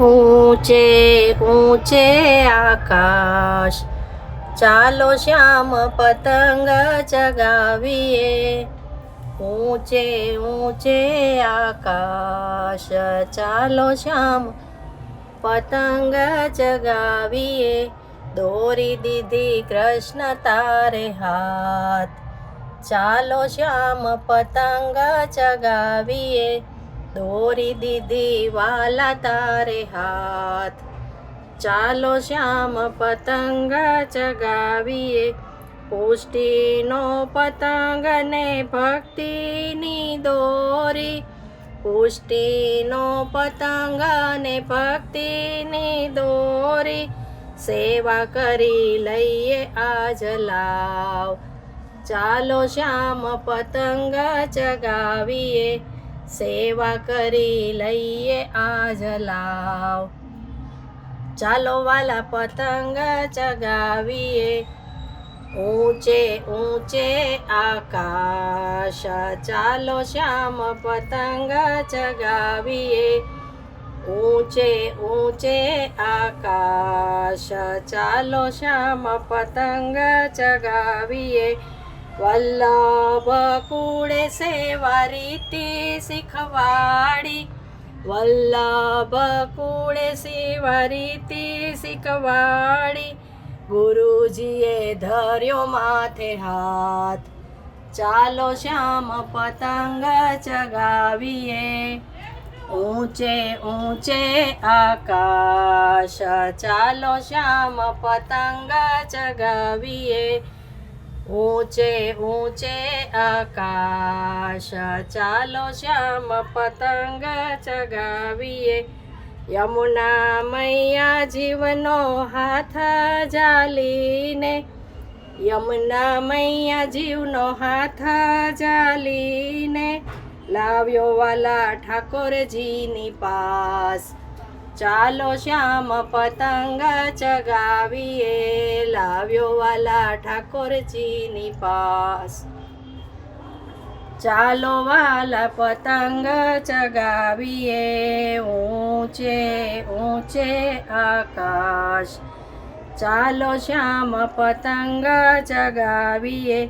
ઊંચે ઊંચે આકાશ. ચાલો શ્યામ પતંગ ચગાવીએ. ઊંચે ઊંચે આકાશ. ચાલો શ્યામ પતંગ ચગાવીએ. દોરી દીધી કૃષ્ણ તારે હાથ. ચાલો શ્યામ પતંગ ચગાવીએ. દોરી દીધી વાલા તારે હાથ. ચાલો શ્યામ પતંગ ચગાવીએ. પુષ્ટિનો પતંગ ને ભક્તિની દોરી. પુષ્ટિનો પતંગ ને ભક્તિની દોરી. સેવા કરી લઈએ આજ લાવ. ચાલો શ્યામ પતંગ ચગાવીએ. સેવા કરી લઈએ, આજ લાવ. ચાલો વાલા પતંગ ચગાવીએ. ઊંચે ઊંચે આકાશ. ચાલો શ્યામ પતંગ ચગાવીએ. ઊંચે ઊંચે આકાશ. ચાલો શ્યામ પતંગ ચગાવીએ. વલ્લભ કુળે સેવા રીતિ શીખવાડી. વલ્લભ કુળે સેવા રીતિ શીખવાડી. ગુરુજીએ ધર્યો માથે હાથ. ચાલો શ્યામ પતંગ ચગાવીએ. ઊંચે ઊંચે આકાશ. ચાલો શ્યામ પતંગ ચગાવીએ. ઊંચે ઊંચે આકાશ, ચાલો શ્યામ પતંગ ચગાવીએ. યમુના મૈયા જીવનો હાથ જાલીને યમુના મૈયા જીવનો હાથ જાલીને લાવ્યો વાલા ઠાકોરજીની પાસ. ચાલો શ્યામ પતંગ ચગાવીએ. લાવ્યો વાલા ઠાકોરજીની પાસ. ચાલો વાલા પતંગ ચગાવીએ. ઊંચે ઊંચે આકાશ. ચાલો શ્યામ પતંગ ચગાવીએ.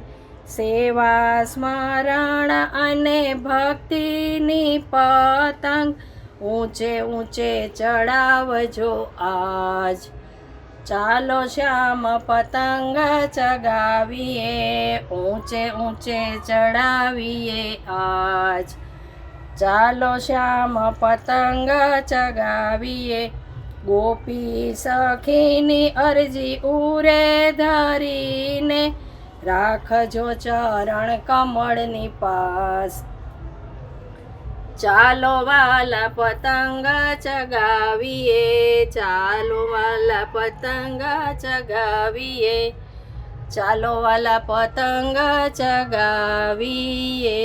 સેવા સ્મરણ અને ભક્તિની પતંગ ઊંચે ઊંચે ચડાવજો આજ. ચાલો શ્યામ પતંગ ચગાવીએ, ઊંચે ઊંચે ચડાવીએ આજ. ચાલો શ્યામ પતંગ ચગાવીએ, ગોપી સખીની અરજી ઉરે ધરીને રાખજો ચરણ કમળની પાસ. ચાલો વાલા પતંગ ચગાવીએ ચાલો વાલા પતંગ ચગાવીએ ચાલો વાલા પતંગ ચગાવીએ.